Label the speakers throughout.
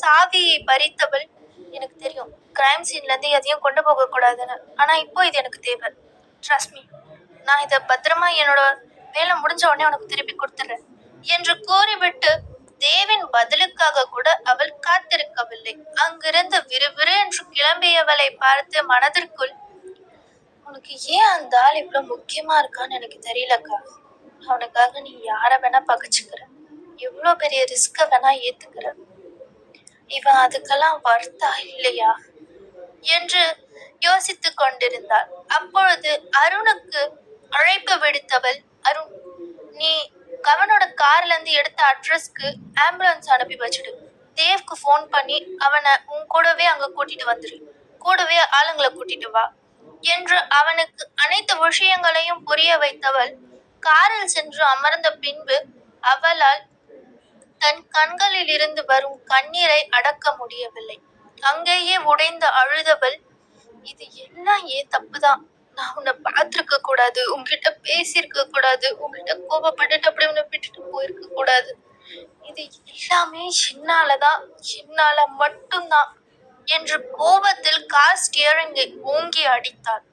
Speaker 1: சாவி பறித்தவள் எனக்கு தெரியும். கிரைம் சீன்லேருந்து எதையும் கொண்டு போகக்கூடாதுன்னு ஆனால் இப்போ இது எனக்கு தேவை. ட்ரஸ்ட் மீ நான் இதை பத்திரமா என்னோட வேலை முடிஞ்ச உடனே உனக்கு திருப்பி கொடுத்துட்றேன் என்று கூறிவிட்டு தேவின் பதிலுக்காக கூட அவள் காத்திருக்கவில்லை. அங்கிருந்து விறுவிறு என்று கிளம்பியவளை பார்த்து மனதிற்குள் உனக்கு ஏன் அந்த ஆள் இவ்வளோ முக்கியமா இருக்கான்னு எனக்கு தெரியலக்கா. அவனுக்காக நீ யாரை வேணா பகச்சுக்கிற. எவ்வளோ பெரிய ரிஸ்க்கை வேணா ஏத்துக்கிற. இவன் அதுக்கெல்லாம் வர்த்தா இல்லையா? என்று யோசித்துக் கொண்டிருந்தாள். அப்பொழுது அருணுக்கு அழைப்பு விடுத்தவள் அருண் நீ கவனோட கார்ல இருந்து எடுத்த அட்ரஸ்க்கு ஆம்புலன்ஸ் அனுப்பி வச்சிடு. தேவ்க்கு ஃபோன் பண்ணி அவனை உன் கூடவே அங்க கூட்டிட்டு வந்துரு. கூடவே ஆளுங்களை கூட்டிட்டு வா. என்று அவனுக்கு அனைத்து விஷயங்களையும் புரிய வைத்தவள் காரில் சென்று அமர்ந்த பின்பு அவளால் தன் கண்களில் இருந்து வரும் கண்ணீரை அடக்க முடியவில்லை. அங்கேயே உடைந்து அழுதவள் இது எல்லாம் ஏன் தப்புதான். நான் உன்னை பார்த்துருக்க கூடாது. உங்ககிட்ட பேசியிருக்க கூடாது. உங்ககிட்ட கோபப்பட்டுட்டு அப்படி உன்னை விட்டுட்டு போயிருக்க கூடாது. இது எல்லாமே சின்னாலதான் சின்னால மட்டும்தான். என்று கோபத்தில் கார் ஸ்டியரிங்கை ஓங்கி அடித்தாள்.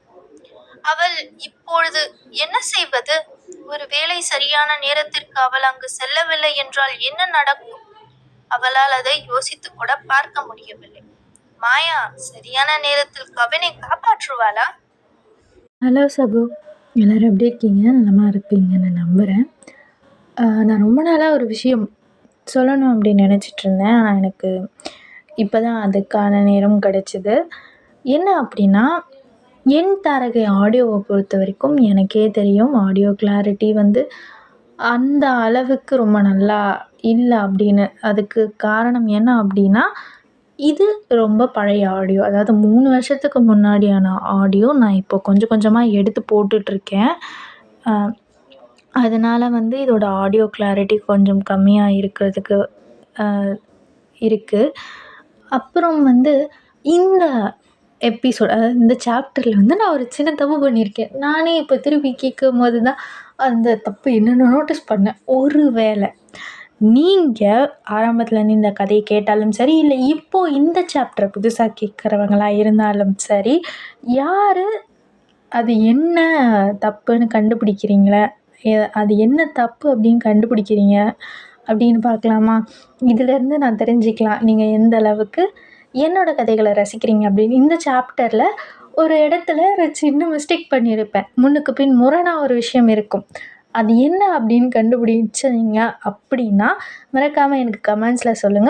Speaker 1: அவள் இப்பொழுது என்ன செய்வது? ஒருவேளை சரியான நேரத்திற்கு அவள் அங்கு செல்லவில்லை என்றால் என்ன நடக்கும்? அவளால் அதை யோசித்து கூட பார்க்க முடியவில்லை. மாயா சரியான நேரத்தில் கவினை காப்பாற்றுவாளா?
Speaker 2: ஹலோ சகு எல்லோரும் எப்படி இருக்கீங்க? நலமா இருப்பீங்கன்னு நம்புகிறேன் நான் ரொம்ப நாளாக ஒரு விஷயம் சொல்லணும் அப்படின்னு நினச்சிட்டு இருந்தேன். ஆனால் எனக்கு இப்போ தான் அதுக்கான நேரம் கிடச்சிது. என்ன அப்படின்னா என் தாரகை ஆடியோவை பொறுத்த வரைக்கும் எனக்கே தெரியும். ஆடியோ கிளாரிட்டி வந்து அந்த அளவுக்கு ரொம்ப நல்லா இல்லை அப்படின்னு. அதுக்கு காரணம் என்ன அப்படின்னா இது ரொம்ப பழைய ஆடியோ. அதாவது மூணு வருஷத்துக்கு முன்னாடியான ஆடியோ நான் இப்போ கொஞ்சம் கொஞ்சமாக எடுத்து போட்டுட்ருக்கேன். அதனால் வந்து இதோட ஆடியோ கிளாரிட்டி கொஞ்சம் கம்மியாக இருக்கிறதுக்கு இருக்குது அப்புறம் வந்து இந்த எபிசோட் அதாவது இந்த சாப்டரில் வந்து நான் ஒரு சின்ன தப்பு பண்ணியிருக்கேன். நானே இப்போ திருப்பி கேட்கும்போது தான் அந்த தப்பு என்னென்னு நோட்டீஸ் பண்ணேன். ஒரு வேளை நீங்கள் ஆரம்பத்துலேருந்து இந்த கதையை கேட்டாலும் சரி இல்லை இப்போது இந்த சாப்டரை புதுசாக கேட்குறவங்களாக இருந்தாலும் சரி யார் அது என்ன தப்புன்னு கண்டுபிடிக்கிறீங்களா? அது என்ன தப்பு அப்படின்னு கண்டுபிடிக்கிறீங்க? அப்படின்னு பார்க்கலாமா? இதிலேருந்து நான் தெரிஞ்சுக்கலாம். நீங்கள் எந்த அளவுக்கு என்னோட கதைகளை ரசிக்கிறீங்க அப்படின்னு இந்த சாப்டரில் ஒரு இடத்துல ஒரு சின்ன மிஸ்டேக் பண்ணியிருப்பேன். முன்னுக்கு பின் முரணாக ஒரு விஷயம் இருக்கும். அது என்ன அப்படின்னு கண்டுபிடிச்சிங்க அப்படின்னா மறக்காமல் எனக்கு கமெண்ட்ஸில் சொல்லுங்கள்